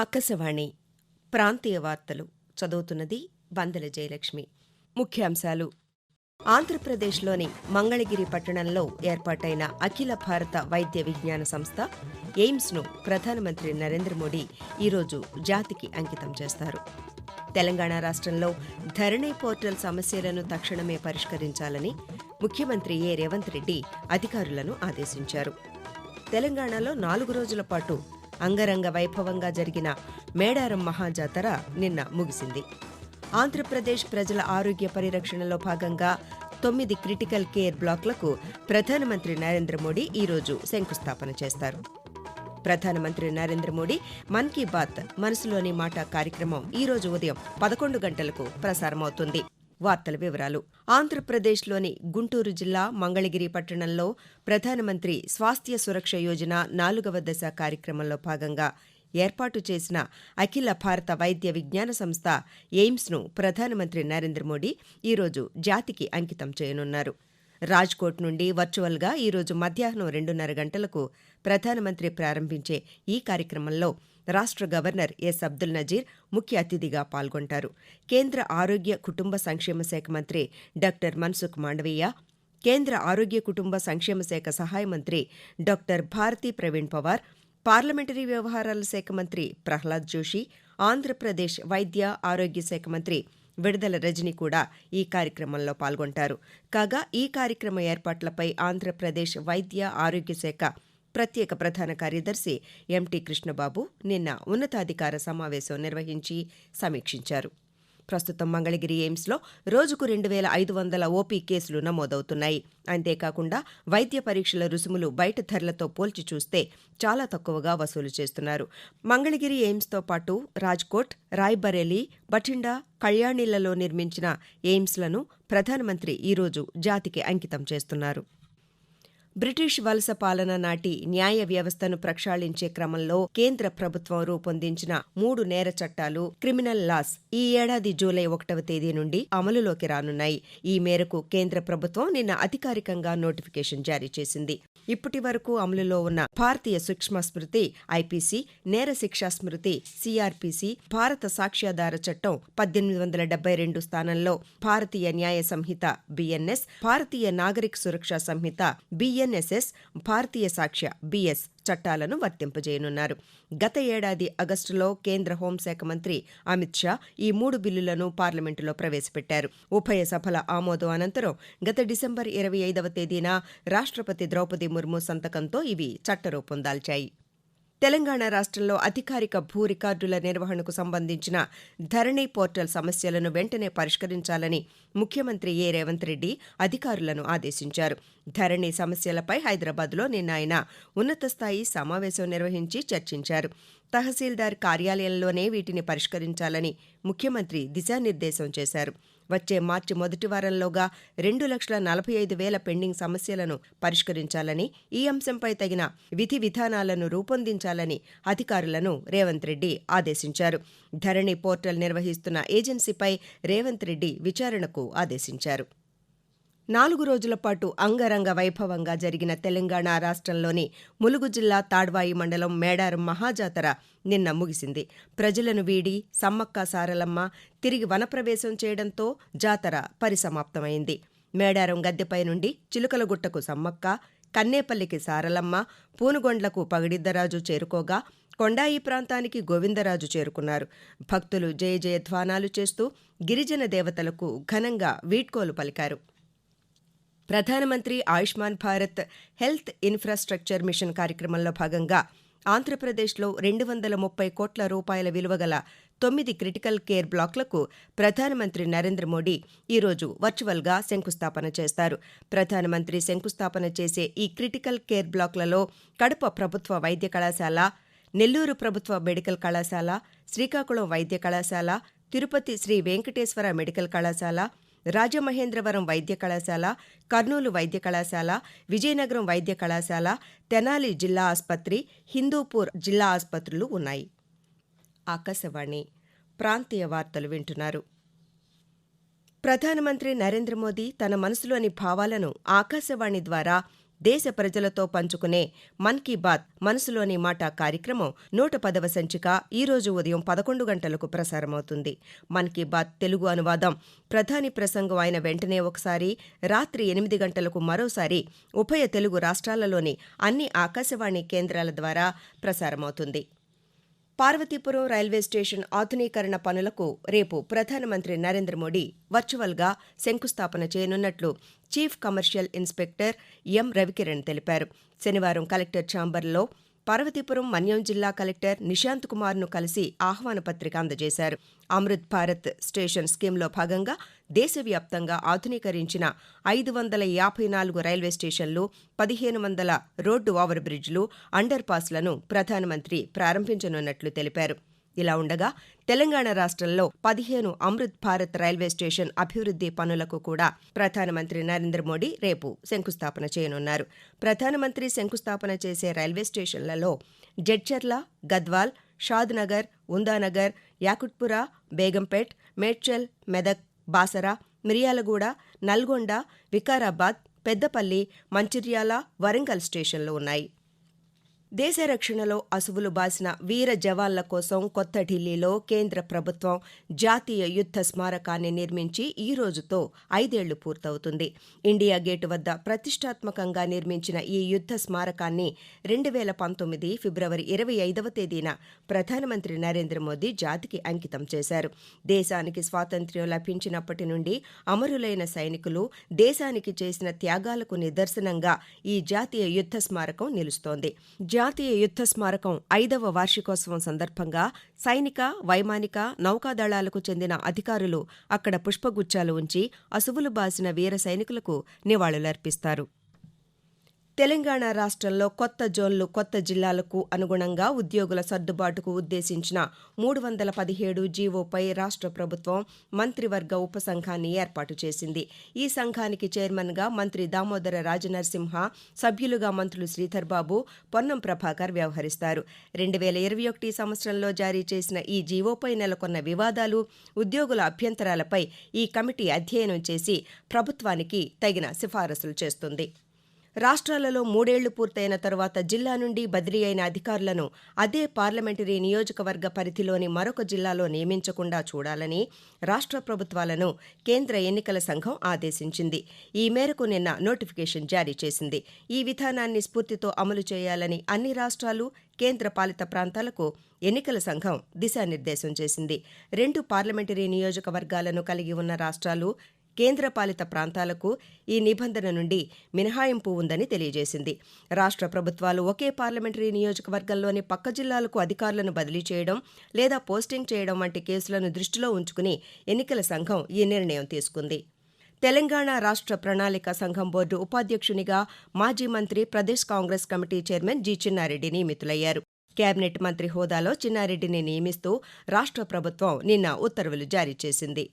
ఆకాశవాణి ప్రాంతీయ వార్తలు చదువుతున్నది వందల జయలక్ష్మి. ముఖ్యాంశాలు. ఆంధ్రప్రదేశ్లోని మంగళగిరి పట్టణంలో ఏర్పాటైన అఖిల భారత వైద్య విజ్ఞాన సంస్థ ఎయిమ్స్ను ప్రధానమంత్రి నరేంద్ర మోడీ ఈరోజు జాతికి అంకితం చేస్తారు. తెలంగాణ రాష్ట్రంలో ధరణి పోర్టల్ సమస్యలను తక్షణమే పరిష్కరించాలని ముఖ్యమంత్రి ఏ రేవంత్ రెడ్డి అధికారులను ఆదేశించారు. తెలంగాణలో నాలుగు రోజుల పాటు అంగరంగ వైభవంగా జరిగిన మేడారం మహాజాతర నిన్న ముగిసింది. ఆంధ్రప్రదేశ్ ప్రజల ఆరోగ్య పరిరక్షణలో భాగంగా తొమ్మిది క్రిటికల్ కేర్ బ్లాక్లకు ప్రధానమంత్రి నరేంద్ర మోడీ ఈరోజు శంకుస్థాపన చేస్తారు. ప్రధానమంత్రి నరేంద్ర మోడీ మన్ కీ బాత్ మనసులోని మాట కార్యక్రమం ఈరోజు ఉదయం పదకొండు గంటలకు ప్రసారమవుతుంది. వార్తల వివరాలు. ఆంధ్రప్రదేశ్లోని గుంటూరు జిల్లా మంగళగిరి పట్టణంలో ప్రధానమంత్రి స్వాస్థ్య సురక్ష యోజన నాలుగవ దశ కార్యక్రమంలో భాగంగా ఏర్పాటు చేసిన అఖిల భారత వైద్య విజ్ఞాన సంస్థ ఎయిమ్స్ను ప్రధానమంత్రి నరేంద్ర మోడీ ఈరోజు జాతికి అంకితం చేయనున్నారు. రాజ్కోట్ నుండి వర్చువల్గా ఈరోజు మధ్యాహ్నం రెండున్నర గంటలకు ప్రధానమంత్రి ప్రారంభించే ఈ కార్యక్రమంలో రాష్ట్ర గవర్నర్ ఎస్ అబ్దుల్ నజీర్ ముఖ్య అతిథిగా పాల్గొంటారు. కేంద్ర ఆరోగ్య కుటుంబ సంక్షేమ శాఖ మంత్రి డాక్టర్ మన్సుఖ్ మాండవీయ కేంద్ర ఆరోగ్య కుటుంబ సంక్షేమ శాఖ సహాయ మంత్రి డాక్టర్ భారతీ ప్రవీణ్ పవార్ పార్లమెంటరీ వ్యవహారాల శాఖ మంత్రి ప్రహ్లాద్ జోషి ఆంధ్రప్రదేశ్ వైద్య ఆరోగ్య శాఖ మంత్రి విడుదల రజని కూడా ఈ కార్యక్రమంలో పాల్గొంటారు. కాగా ఈ కార్యక్రమ ఏర్పాట్లపై ఆంధ్రప్రదేశ్ వైద్య ఆరోగ్య శాఖ ప్రత్యేక ప్రధాన కార్యదర్శి ఎంటీ కృష్ణబాబు నిన్న ఉన్నతాధికార సమావేశం నిర్వహించి సమీక్షించారు. ప్రస్తుతం మంగళగిరి ఎయిమ్స్లో రోజుకు రెండు వేల ఐదు వందల ఓపీ కేసులు నమోదవుతున్నాయి. అంతేకాకుండా వైద్య పరీక్షల రుసుములు బయట ధరలతో పోల్చి చూస్తే చాలా తక్కువగా వసూలు చేస్తున్నారు. మంగళగిరి ఎయిమ్స్తో పాటు రాజ్కోట్ రాయ్బరేలీ బఠిండా కళ్యాణిలలో నిర్మించిన ఎయిమ్స్లను ప్రధానమంత్రి ఈరోజు జాతికి అంకితం చేస్తున్నారు. బ్రిటిష్ వలస పాలన నాటి న్యాయ వ్యవస్థను ప్రక్షాళించే క్రమంలో కేంద్ర ప్రభుత్వం రూపొందించిన మూడు నేర చట్టాలు క్రిమినల్ లాస్ ఈ ఏడాది జూలై ఒకటవ తేదీ నుండి అమలులోకి రానున్నాయి. ఈ మేరకు కేంద్ర ప్రభుత్వం నిన్న అధికారికంగా నోటిఫికేషన్ జారీ చేసింది. ఇప్పటి వరకు అమలులో ఉన్న భారతీయ సూక్ష్మ స్మృతి ఐపీసీ నేర శిక్షా స్మృతి సిఆర్పిసి భారత సాక్ష్యాధార చట్టం పద్దెనిమిది వందల డెబ్బై రెండు స్థానంలో భారతీయ న్యాయ Sanhita BNS Bharatiya Nagarik Suraksha Sanhita BN BNSS Bharatiya Sakshya BS చట్టాలను వర్తింపజేయనున్నారు. గత ఏడాది ఆగస్టులో కేంద్ర హోంశాఖ మంత్రి అమిత్ షా ఈ మూడు బిల్లులను పార్లమెంటులో ప్రవేశపెట్టారు. ఉభయ సభల ఆమోదం అనంతరం గత డిసెంబర్ ఇరవై ఐదవ తేదీన రాష్ట్రపతి ద్రౌపది ముర్ము సంతకంతో ఇవి చట్టరూపం దాల్చాయి. తెలంగాణ రాష్ట్రంలో అధికారిక భూ రికార్డుల నిర్వహణకు సంబంధించిన ధరణి పోర్టల్ సమస్యలను వెంటనే పరిష్కరించాలని ముఖ్యమంత్రి ఏ. రేవంత్ రెడ్డి అధికారులను ఆదేశించారు. ధరణి సమస్యలపై హైదరాబాద్లో నిన్న ఆయన ఉన్నత స్థాయి సమావేశం నిర్వహించి చర్చించారు. తహసీల్దార్ కార్యాలయంలోనే వీటిని పరిష్కరించాలని ముఖ్యమంత్రి దిశానిర్దేశం చేశారు. వచ్చే మార్చి మొదటి వారంలోగా రెండు లక్షల నలభై ఐదు వేల పెండింగ్ సమస్యలను పరిష్కరించాలని ఈ అంశంపై తగిన విధి విధానాలను రూపొందించాలని అధికారులను రేవంత్ రెడ్డి ఆదేశించారు. ధరణి పోర్టల్ నిర్వహిస్తున్న ఏజెన్సీపై రేవంత్ రెడ్డి విచారణకు ఆదేశించారు. నాలుగు రోజుల పాటు అంగరంగ వైభవంగా జరిగిన తెలంగాణ రాష్ట్రంలోని ములుగు జిల్లా తాడ్వాయి మండలం మేడారం మహాజాతర నిన్న ముగిసింది. ప్రజలను వీడి సమ్మక్క సారలమ్మ తిరిగి వనప్రవేశం చేయడంతో జాతర పరిసమాప్తమైంది. మేడారం గద్దెపై నుండి చిలుకలగుట్టకు సమ్మక్క కన్నేపల్లికి సారలమ్మ పూనుగొండ్లకు పగిడిద్దరాజు చేరుకోగా కొండాయి ప్రాంతానికి గోవిందరాజు చేరుకున్నారు. భక్తులు జయ జయధ్వానాలు చేస్తూ గిరిజన దేవతలకు ఘనంగా వీడ్కోలు పలికారు. ప్రధానమంత్రి Ayushman Bharat health infrastructure mission కార్యక్రమంలో భాగంగా ఆంధ్రప్రదేశ్లో రెండు వందల ముప్పై కోట్ల రూపాయల విలువగల తొమ్మిది క్రిటికల్ కేర్ బ్లాక్లకు ప్రధానమంత్రి నరేంద్ర మోడీ ఈరోజు వర్చువల్గా శంకుస్థాపన చేస్తారు. ప్రధానమంత్రి శంకుస్థాపన చేసే ఈ క్రిటికల్ కేర్ బ్లాక్లలో కడప ప్రభుత్వ వైద్య కళాశాల నెల్లూరు ప్రభుత్వ మెడికల్ కళాశాల శ్రీకాకుళం వైద్య కళాశాల తిరుపతి శ్రీ వెంకటేశ్వర మెడికల్ కళాశాల రాజమహేంద్రవరం వైద్య కళాశాల కర్నూలు వైద్య కళాశాల విజయనగరం వైద్య కళాశాల తెనాలి జిల్లా ఆసుపత్రి హిందూపూర్ జిల్లా ఆసుపత్రులు ఉన్నాయి. ఆకాశవాణి ప్రాంతీయ వార్తలు వింటున్నారు. ప్రధానమంత్రి నరేంద్ర మోదీ తన మనసులోని భావాలను ఆకాశవాణి ద్వారా దేశ ప్రజలతో పంచుకునే మన్ కీ బాత్ మనసులోని మాట కార్యక్రమం నూట పదవ సంచిక ఈరోజు ఉదయం పదకొండు గంటలకు ప్రసారమవుతుంది. మన్ కీ బాత్ తెలుగు అనువాదం ప్రధాని ప్రసంగం అయిన వెంటనే ఒకసారి రాత్రి ఎనిమిది గంటలకు మరోసారి ఉభయ తెలుగు రాష్ట్రాలలోని అన్ని ఆకాశవాణి కేంద్రాల ద్వారా ప్రసారమవుతుంది. పార్వతీపురం రైల్వే స్టేషన్ ఆధునీకరణ పనులకు రేపు ప్రధానమంత్రి నరేంద్ర మోడీ వర్చువల్గా శంకుస్థాపన చేయనున్నట్లు chief commercial inspector M Ravikiran తెలిపారు. శనివారం కలెక్టర్ ఛాంబర్లో పార్వతీపురం మన్యం జిల్లా కలెక్టర్ నిశాంత్ కుమార్ను కలిసి ఆహ్వాన పత్రిక అందజేశారు. అమృత్ భారత్ స్టేషన్ స్కీమ్లో భాగంగా దేశవ్యాప్తంగా ఆధునీకరించిన ఐదు వందల యాభై నాలుగు రైల్వే స్టేషన్లు పదిహేను వందల రోడ్డు ఓవర్ బ్రిడ్జ్లు అండర్ పాస్లను ప్రధానమంత్రి ప్రారంభించనున్నట్లు తెలిపారు. ఇలా ఉండగా తెలంగాణ రాష్ట్రంలో పదిహేను అమృత్ భారత్ రైల్వే స్టేషన్ అభివృద్ధి పనులకు కూడా ప్రధానమంత్రి నరేంద్ర మోడీ రేపు శంకుస్థాపన చేయనున్నారు. ప్రధానమంత్రి శంకుస్థాపన చేసే రైల్వే స్టేషన్లలో జడ్చర్ల గద్వాల్ షాద్నగర్ ఉందానగర్ యాకుట్పుర బేగంపేట్ మేడ్చల్ మెదక్ బాసరా మిర్యాలగూడ నల్గొండ వికారాబాద్ పెద్దపల్లి మంచిర్యాల వరంగల్ స్టేషన్లు ఉన్నాయి. దేశ రక్షణలో అసువులు బాసిన వీర జవాన్ల కోసం కొత్త ఢిల్లీలో కేంద్ర ప్రభుత్వం జాతీయ యుద్ధ స్మారకాన్ని నిర్మించి ఈ రోజుతో ఐదేళ్ళు పూర్తవుతుంది. ఇండియా గేటు వద్ద ప్రతిష్టాత్మకంగా నిర్మించిన ఈ యుద్ధ స్మారకాన్ని రెండు వేల పంతొమ్మిది ఫిబ్రవరి ఇరవై ఐదవ తేదీన ప్రధానమంత్రి నరేంద్ర మోదీ జాతికి అంకితం చేశారు. దేశానికి స్వాతంత్ర్యం లభించినప్పటి నుండి అమరులైన సైనికులు దేశానికి చేసిన త్యాగాలకు నిదర్శనంగా ఈ జాతీయ యుద్ధ స్మారకం నిలుస్తోంది. జాతీయ యుద్ధ స్మారకం ఐదవ వార్షికోత్సవం సందర్భంగా సైనిక వైమానిక నౌకాదళాలకు చెందిన అధికారులు అక్కడ పుష్పగుచ్చాలు ఉంచి అసువులు బాసిన వీర సైనికులకు నివాళులర్పిస్తారు. తెలంగాణ రాష్ట్రంలో కొత్త జోన్లు కొత్త జిల్లాలకు అనుగుణంగా ఉద్యోగుల సర్దుబాటుకు ఉద్దేశించిన మూడు వందల పదిహేడు జీవోపై రాష్ట్ర ప్రభుత్వం మంత్రివర్గ ఉపసంఘాన్ని ఏర్పాటు చేసింది. ఈ సంఘానికి చైర్మన్గా మంత్రి దామోదర రాజనరసింహ సభ్యులుగా మంత్రులు శ్రీధర్ బాబు పొన్నం ప్రభాకర్ వ్యవహరిస్తారు. రెండు వేల ఇరవై ఒకటి సంవత్సరంలో జారీ చేసిన ఈ జీవోపై నెలకొన్న వివాదాలు ఉద్యోగుల అభ్యంతరాలపై ఈ కమిటీ అధ్యయనం చేసి ప్రభుత్వానికి తగిన సిఫారసులు చేస్తుంది. రాష్ట్రాలలో మూడేళ్ళు పూర్తయిన తరువాత జిల్లా నుండి బదిలీ అయిన అధికారులను అదే పార్లమెంటరీ నియోజకవర్గ పరిధిలోని మరొక జిల్లాలో నియమించకుండా చూడాలని రాష్ట్ర ప్రభుత్వాలను కేంద్ర ఎన్నికల సంఘం ఆదేశించింది. ఈ మేరకు నిన్న నోటిఫికేషన్ జారీ చేసింది. ఈ విధానాన్ని స్ఫూర్తితో అమలు చేయాలని అన్ని రాష్ట్రాలు కేంద్ర పాలిత ప్రాంతాలకు ఎన్నికల సంఘం దిశానిర్దేశం చేసింది. రెండు పార్లమెంటరీ నియోజకవర్గాలను కలిగి ఉన్న రాష్ట్రాలు కేంద్రపాలిత ప్రాంతాలకు ఈ నిబంధన నుండి మినహాయింపు ఉందని తెలియజేసింది. రాష్ట్ర ప్రభుత్వాలు ఒకే పార్లమెంటరీ నియోజకవర్గంలోని పక్క జిల్లాలకు అధికారులను బదిలీ చేయడం లేదా పోస్టింగ్ చేయడం వంటి కేసులను దృష్టిలో ఉంచుకుని ఎన్నికల సంఘం ఈ నిర్ణయం తీసుకుంది. తెలంగాణ రాష్ట్ర ప్రణాళిక సంఘం బోర్డు ఉపాధ్యక్షునిగా మాజీ మంత్రి Pradesh Congress committee chairman G Chinnareddy నియమితులయ్యారు. కేబినెట్ మంత్రి హోదాలో చిన్నారెడ్డిని నియమిస్తూ రాష్ట్ర ప్రభుత్వం నిన్న ఉత్తర్వులు జారీ చేసింది.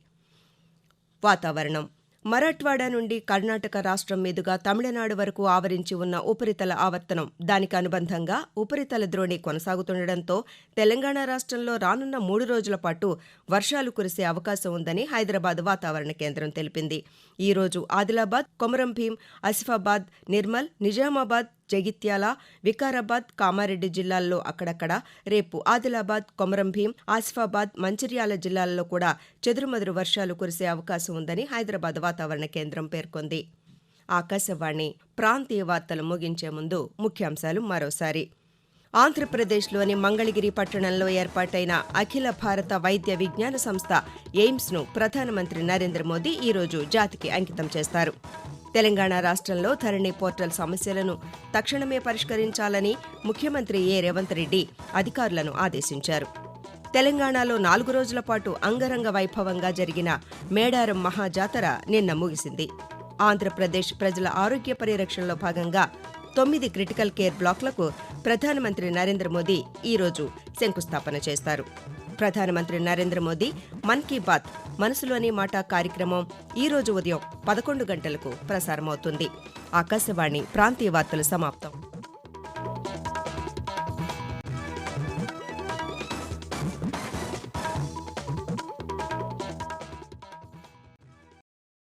వాతావరణం. మరాఠ్వాడా నుండి కర్ణాటక రాష్ట్రం మీదుగా తమిళనాడు వరకు ఆవరించి ఉన్న ఉపరితల ఆవర్తనం దానికి అనుబంధంగా ఉపరితల ద్రోణి కొనసాగుతుండటంతో తెలంగాణ రాష్ట్రంలో రానున్న మూడు రోజుల పాటు వర్షాలు కురిసే అవకాశం ఉందని హైదరాబాద్ వాతావరణ కేంద్రం తెలిపింది. ఈ రోజు ఆదిలాబాద్ కొమరం భీం ఆసిఫాబాద్ నిర్మల్ నిజామాబాద్ జగిత్యాల వికారాబాద్ కామారెడ్డి జిల్లాల్లో అక్కడక్కడ రేపు ఆదిలాబాద్ కొమరం భీం ఆసిఫాబాద్ మంచిర్యాల జిల్లాల్లో కూడా చెదురుమదురు వర్షాలు కురిసే అవకాశం ఉందని హైదరాబాద్ వాతావరణ కేంద్రం పేర్కొంది. ఆకాశవాణి ప్రాంతీయ వార్తలు ముగించే ముందు ముఖ్యాంశాలు మరోసారి. ఆంధ్రప్రదేశ్లోని మంగళగిరి పట్టణంలో ఏర్పాటైన అఖిల భారత వైద్య విజ్ఞాన సంస్థ ఎయిమ్స్ను ప్రధానమంత్రి నరేంద్ర మోదీ ఈరోజు జాతికి అంకితం చేస్తారు. తెలంగాణ రాష్ట్రంలో ధరణి పోర్టల్ సమస్యలను తక్షణమే పరిష్కరించాలని ముఖ్యమంత్రి ఏ. రేవంత్ రెడ్డి అధికారులను ఆదేశించారు. తెలంగాణలో నాలుగు రోజుల పాటు అంగరంగ వైభవంగా జరిగిన మేడారం మహాజాతర నిన్న ముగిసింది. ఆంధ్రప్రదేశ్ ప్రజల ఆరోగ్య పరిరక్షణలో భాగంగా తొమ్మిది క్రిటికల్ కేర్ బ్లాక్లకు ప్రధానమంత్రి నరేంద్ర మోదీ ఈరోజు శంకుస్థాపన చేస్తారు. ప్రధానమంత్రి నరేంద్ర మోదీ మన్ కీ బాత్ మనసులోని మాట కార్యక్రమం ఈ రోజు ఉదయం పదకొండు గంటలకు ప్రసారమవుతుంది. ఆకాశవాణి ప్రాంతీయ వార్తలు సమాప్తం.